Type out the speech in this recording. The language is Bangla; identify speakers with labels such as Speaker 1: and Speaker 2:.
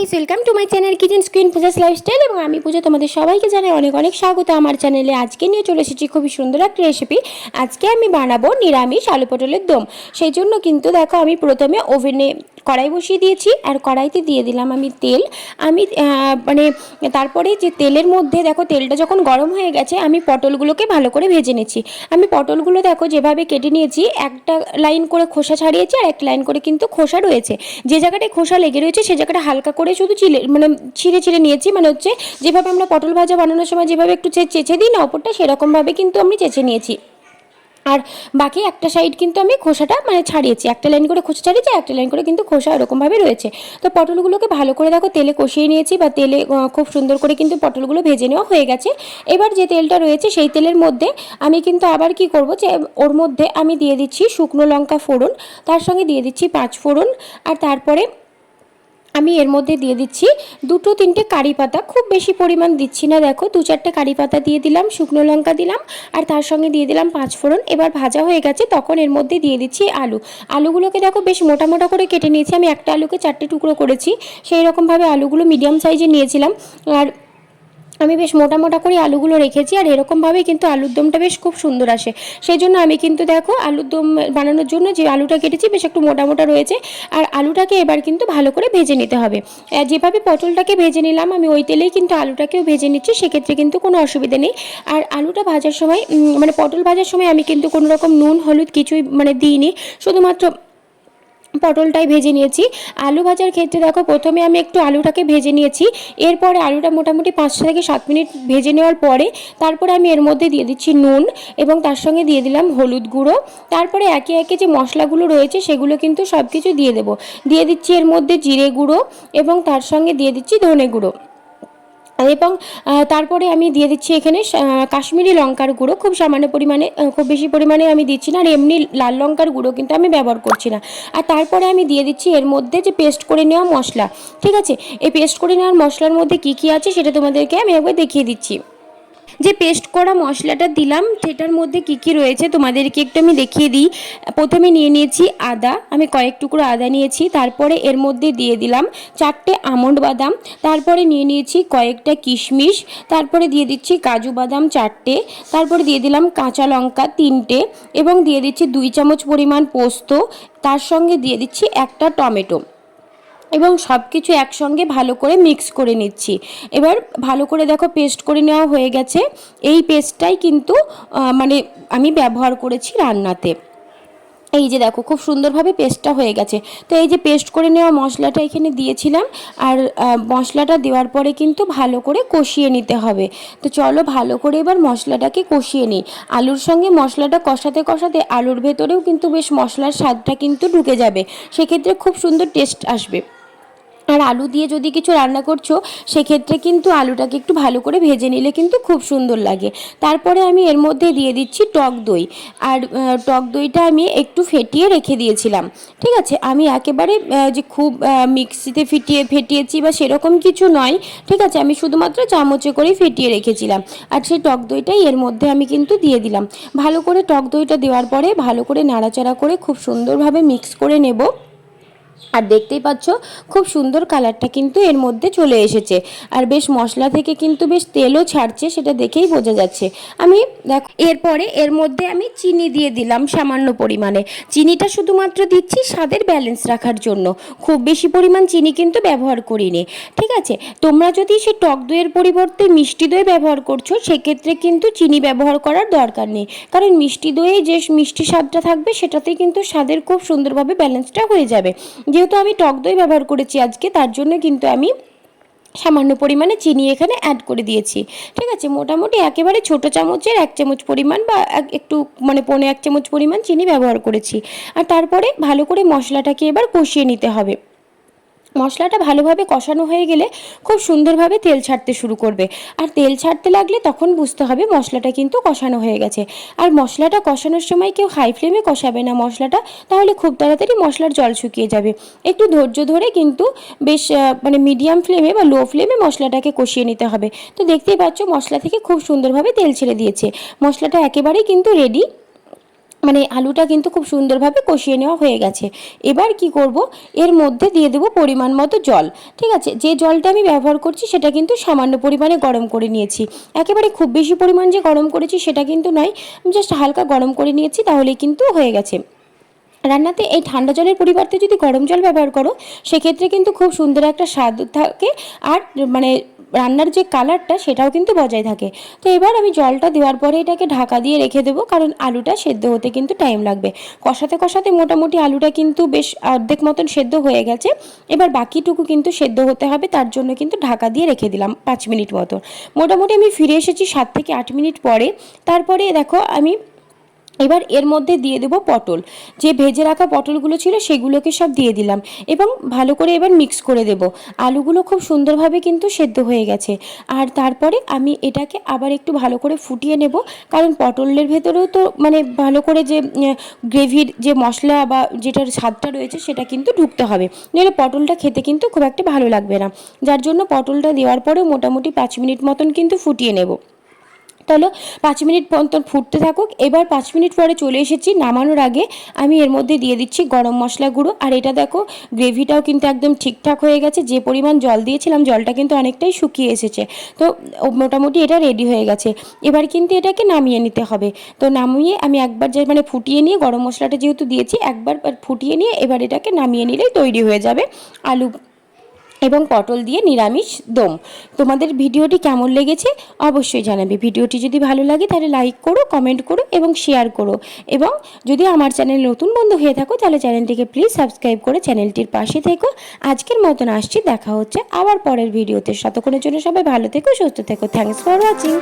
Speaker 1: Guys welcome to my channel kitchen screen Puja's lifestyle এবং আমি পূজা তোমাদের সবাইকে জানাই অনেক অনেক স্বাগত আমার চ্যানেলে আজকে নিয়ে চলে এসেছি খুবই সুন্দর একটা রেসিপি আজকে আমি বানাবো নিরামিষ আলু পটলের দম। সেই জন্য কিন্তু দেখো আমি প্রথমে ওভেনে কড়াই বসিয়ে দিয়েছি আর কড়াইতে দিয়ে দিলাম আমি তেল। আমি মানে তারপরে যে তেলের মধ্যে দেখো তেলটা যখন গরম হয়ে গেছে আমি পটলগুলোকে ভালো করে ভেজে নিচ্ছি। আমি পটলগুলো দেখো যেভাবে কেটে নিয়েছি একটা লাইন করে খোসা ছাড়িয়েছি আর একটা লাইন করে কিন্তু খোসা রয়েছে। যে জায়গাটায় খোসা লেগে রয়েছে সে জায়গাটা হালকা করে শুধু চিলে মানে ছিঁড়ে ছিঁড়ে নিয়েছি। মানে হচ্ছে যেভাবে আমরা পটল ভাজা বানানোর সময় যেভাবে একটু চেঁচে দিই না ওপরটা সেরকমভাবে কিন্তু আমি চেঁচে নিয়েছি। আর বাকি একটা সাইড কিন্তু আমি খোসাটা মানে ছাড়িয়েছি। একটা লাইন করে খোসা ছাড়িয়েছি, একটা লাইন করে কিন্তু খোসা ওরকমভাবে রয়েছে। তো পটলগুলোকে ভালো করে দেখো তেলে কষিয়ে নিয়েছি বা তেলে খুব সুন্দর করে কিন্তু পটলগুলো ভেজে নেওয়া হয়ে গেছে। এবার যে তেলটা রয়েছে সেই তেলের মধ্যে আমি কিন্তু আবার কি করব যে, ওর মধ্যে আমি দিয়ে দিচ্ছি শুকনো লঙ্কা ফোড়ন, তার সঙ্গে দিয়ে দিচ্ছি পাঁচ ফোড়ন, আর তারপরে আমি এর মধ্যে দিয়ে দিচ্ছি দুটো তিনটে কারি পাতা। খুব বেশি পরিমাণ দিচ্ছি না, দেখো, দু চারটে কারি পাতা দিয়ে দিলাম, শুকনো লঙ্কা দিলাম, আর তার সঙ্গে দিয়ে দিলাম পাঁচ ফোড়ন। এবার ভাজা হয়ে গেছে, তখন এর মধ্যে দিয়ে দিচ্ছি আলু। আলুগুলোকে দেখো বেশ মোটা মোটা করে কেটে নিয়েছি, আমি একটা আলুকে চারটে টুকরো করেছি। সেই রকমভাবে আলুগুলো মিডিয়াম সাইজে নিয়েছিলাম, আর আমি বেশ মোটা মোটা করে আলুগুলো রেখেছি আর এরকমভাবেই কিন্তু আলুর দমটা বেশ খুব সুন্দর আসে। সেই জন্য আমি কিন্তু দেখো আলুর দম বানানোর জন্য যে আলুটা কেটেছি বেশ একটু মোটা মোটা রয়েছে আর আলুটাকে এবার কিন্তু ভালো করে ভেজে নিতে হবে। যেভাবে পটলটাকে ভেজে নিলাম আমি ওই তেলেই কিন্তু আলুটাকেও ভেজে নিচ্ছি, সেক্ষেত্রে কিন্তু কোনো অসুবিধা নেই। আর আলুটা ভাজার সময় মানে পটল ভাজার সময় আমি কিন্তু কোনো রকম নুন, হলুদ কিছুই মানে দিইনি। শুধুমাত্র পটলটাই ভেজে নিয়েছি। আলু ভাজার ক্ষেত্রে দেখো, প্রথমে আমি একটু আলুটাকে ভেজে নিয়েছি। এরপরে আলুটা মোটামুটি পাঁচশো থেকে সাত মিনিট ভেজে নেওয়ার পরে তারপরে আমি এর মধ্যে দিয়ে দিচ্ছি নুন এবং তার সঙ্গে দিয়ে দিলাম হলুদ গুঁড়ো। তারপরে একে একে যে মশলাগুলো রয়েছে সেগুলো কিন্তু সব কিছু দিয়ে দেবো। দিয়ে দিচ্ছি এর মধ্যে জিরে গুঁড়ো এবং তার সঙ্গে দিয়ে দিচ্ছি ধনে গুঁড়ো। এবং তারপরে আমি দিয়ে দিচ্ছি এখানে কাশ্মীরি লঙ্কার গুঁড়ো। খুব সামান্য পরিমাণে খুব বেশি পরিমাণে আমি দিচ্ছি না, আর এমনি লাল লঙ্কার গুঁড়ো কিন্তু আমি ব্যবহার করছি না। আর তারপরে আমি দিয়ে দিচ্ছি এর মধ্যে যে পেস্ট করে নেওয়া মশলা, ঠিক আছে? এই পেস্ট করে নেওয়ার মশলার মধ্যে কি কি আছে সেটা তোমাদেরকে আমি একবার দেখিয়ে দিচ্ছি। যে পেস্ট করা মশলাটা দিলাম, সেটার মধ্যে কি কি রয়েছে তোমাদেরকে একটু আমি দেখিয়ে দিই। প্রথমে নিয়ে নিয়েছি আদা, আমি কয়েক টুকরো আদা নিয়েছি, তারপরে এর মধ্যে দিয়ে দিলাম চারটে আমন্ড বাদাম, তারপরে নিয়ে নিয়েছি কয়েকটা কিশমিশ, তারপরে দিয়ে দিচ্ছি কাজু বাদাম চারটে, তারপরে দিয়ে দিলাম কাঁচা লঙ্কা তিনটে, এবং দিয়ে দিচ্ছি দুই চামচ পরিমাণ পোস্ত, তার সঙ্গে দিয়ে দিচ্ছি একটা টমেটো। এবং সব কিছু একসঙ্গে ভালো করে মিক্স করে নিচ্ছি। এবার ভালো করে দেখো পেস্ট করে নেওয়া হয়ে গেছে। এই পেস্টটাই কিন্তু মানে আমি ব্যবহার করেছি রান্নাতে। এই যে দেখো, খুব সুন্দরভাবে পেস্টটা হয়ে গেছে। তো এই যে পেস্ট করে নেওয়া মশলাটা এখানে দিয়েছিলাম। আর মশলাটা দেওয়ার পরে কিন্তু ভালো করে কষিয়ে নিতে হবে। তো চলো ভালো করে এবার মশলাটাকে কষিয়ে নিই। আলুর সঙ্গে মশলাটা কষাতে কষাতে আলুর ভেতরেও কিন্তু বেশ মশলার স্বাদটা কিন্তু ঢুকে যাবে। সেক্ষেত্রে খুব সুন্দর টেস্ট আসবে। আর আলু দিয়ে যদি কিছু রান্না করছ, সেক্ষেত্রে কিন্তু আলুটাকে একটু ভালো করে ভেজে নিলে কিন্তু খুব সুন্দর লাগে। তারপরে আমি এর মধ্যে দিয়ে দিচ্ছি টক দই। আর টক দইটা আমি একটু ফেটিয়ে রেখে দিয়েছিলাম। ঠিক আছে? আমি একেবারে যে খুব মিক্সিতে ফিটিয়ে, ফেটিয়েছি বা সেরকম কিছু নয়। ঠিক আছে? আমি শুধুমাত্র চামচে করেই ফেটিয়ে রেখেছিলাম। আর সেই টক দইটাই এর মধ্যে আমি কিন্তু দিয়ে দিলাম। ভালো করে টক দইটা দেওয়ার পরে ভালো করে নাড়াচাড়া করে খুব সুন্দরভাবে মিক্স করে নেব। আর দেখতেই পাচ্ছ, খুব সুন্দর কালারটা কিন্তু এর মধ্যে চলে এসেছে। আর বেশ মশলা থেকে কিন্তু বেশ তেলও ছাড়ছে, সেটা দেখেই বোঝা যাচ্ছে। আমি দেখো, এরপরে এর মধ্যে আমি চিনি দিয়ে দিলাম সামান্য পরিমাণে। চিনিটা শুধুমাত্র দিচ্ছি স্বাদের ব্যালেন্স রাখার জন্য। খুব বেশি পরিমাণ চিনি কিন্তু ব্যবহার করিনি, ঠিক আছে? তোমরা যদি সে টক দইয়ের পরিবর্তে মিষ্টি দই ব্যবহার করছ, সেক্ষেত্রে কিন্তু চিনি ব্যবহার করার দরকার নেই। কারণ মিষ্টি দইয়ে যে মিষ্টি স্বাদটা থাকবে সেটাতে কিন্তু স্বাদের খুব সুন্দরভাবে ব্যালেন্সটা হয়ে যাবে। যেহেতু আমি টক দই ব্যবহার করেছি আজকে, তার জন্য কিন্তু আমি সামান্য পরিমাণে চিনি এখানে অ্যাড করে দিয়েছি। ঠিক আছে? মোটামুটি একেবারে ছোট চামচের এক চামচ পরিমাণ বা একটু মানে পনেরো এক চামচ পরিমাণ চিনি ব্যবহার করেছি। আর তারপরে ভালো করে মশলাটাকে এবার কষিয়ে নিতে হবে। মশলাটা ভালোভাবে কষানো হয়ে গেলে খুব সুন্দরভাবে তেল ছাড়তে শুরু করবে। আর তেল ছাড়তে লাগলে তখন বুঝতে হবে মশলাটা কিন্তু কষানো হয়ে গেছে। আর মশলাটা কষানোর সময় কেউ হাই ফ্লেমে কষাবে না মশলাটা, তাহলে খুব তাড়াতাড়ি মশলার জল শুকিয়ে যাবে। একটু ধৈর্য ধরে কিন্তু বেশ মানে মিডিয়াম ফ্লেমে বা লো ফ্লেমে মশলাটাকে কষিয়ে নিতে হবে। তো দেখতেই পাচ্ছ মশলা থেকে খুব সুন্দরভাবে তেল ছেড়ে দিয়েছে। মশলাটা একেবারেই কিন্তু রেডি মানে আলুটা কিন্তু খুব সুন্দরভাবে কষিয়ে নেওয়া হয়ে গেছে। এবার কি করব? এর মধ্যে দিয়ে দেবো পরিমাণ মতো জল। ঠিক আছে? যে জলটা আমি ব্যবহার করছি সেটা কিন্তু সামান্য পরিমাণে গরম করে নিয়েছি। একেবারে খুব বেশি পরিমাণ যে গরম করেছি সেটা কিন্তু নয়। আমি জাস্ট হালকা গরম করে নিয়েছি, তাহলেই কিন্তু হয়ে গেছে। রান্নাতে এই ঠান্ডা জলের পরিবর্তে যদি গরম জল ব্যবহার করো, সেক্ষেত্রে কিন্তু খুব সুন্দর একটা স্বাদ থাকে। আর মানে রান্নার যে কালারটা, সেটাও কিন্তু বজায় থাকে। তো এবার আমি জলটা দেওয়ার পরে এটাকে ঢাকা দিয়ে রেখে দেবো, কারণ আলুটা সেদ্ধ হতে কিন্তু টাইম লাগবে। কষাতে কষাতে মোটামুটি আলুটা কিন্তু বেশ অর্ধেক মতন সেদ্ধ হয়ে গেছে। এবার বাকিটুকু কিন্তু সেদ্ধ হতে হবে, তার জন্য কিন্তু ঢাকা দিয়ে রেখে দিলাম পাঁচ মিনিট মতো। মোটামুটি আমি ফিরে এসেছি সাত থেকে আট মিনিট পরে। তারপরে দেখো, আমি এবার এর মধ্যে দিয়ে দেবো পটল। যে ভেজে রাখা পটলগুলো ছিল সেগুলোকে সব দিয়ে দিলাম এবং ভালো করে এবার মিক্স করে দেব। আলুগুলো খুব সুন্দরভাবে কিন্তু সেদ্ধ হয়ে গেছে। আর তারপরে আমি এটাকে আবার একটু ভালো করে ফুটিয়ে নেব। কারণ পটলের ভেতরেও তো মানে ভালো করে যে গ্রেভির যে মশলা বা যেটার স্বাদটা রয়েছে সেটা কিন্তু ঢুকতে হবে। নইলে পটলটা খেতে কিন্তু খুব একটা ভালো লাগবে না। যার জন্য পটলটা দেওয়ার পরেও মোটামুটি পাঁচ মিনিট মতন কিন্তু ফুটিয়ে নেব। তাহলে পাঁচ মিনিট মতন ফুটতে থাকুক। এবার পাঁচ মিনিট পরে চলে এসেছি, নামানোর আগে আমি এর মধ্যে দিয়ে দিচ্ছি গরম মশলা গুঁড়ো। আর এটা দেখো, গ্রেভিটাও কিন্তু একদম ঠিকঠাক হয়ে গেছে। যে পরিমাণ জল দিয়েছিলাম, জলটা কিন্তু অনেকটাই শুকিয়ে এসেছে। তো মোটামুটি এটা রেডি হয়ে গেছে। এবার কিন্তু এটাকে নামিয়ে নিতে হবে। তো নামিয়ে আমি একবার যে মানে ফুটিয়ে নিয়ে, গরম মশলাটা যেহেতু দিয়েছি, একবার ফুটিয়ে নিয়ে এবার এটাকে নামিয়ে নিলেই তৈরি হয়ে যাবে। আলু এবং পটল দিয়ে নিরামিষ দম। তোমাদের ভিডিওটি কেমন লেগেছে অবশ্যই জানাবে। ভিডিওটি যদি ভালো লাগে তাহলে লাইক করো কমেন্ট করো এবং শেয়ার করো। এবং যদি আমার চ্যানেল নতুন বন্ধু হয়ে থাকো তাহলে চ্যানেলটিকে প্লিজ সাবস্ক্রাইব করে চ্যানেলটির পাশে থেকো। আজকের মতন আসছি, দেখা হচ্ছে আবার পরের ভিডিওতে। শতক্ষণের জন্য সবাই ভালো থেকো, সুস্থ থেকো। Thanks for watching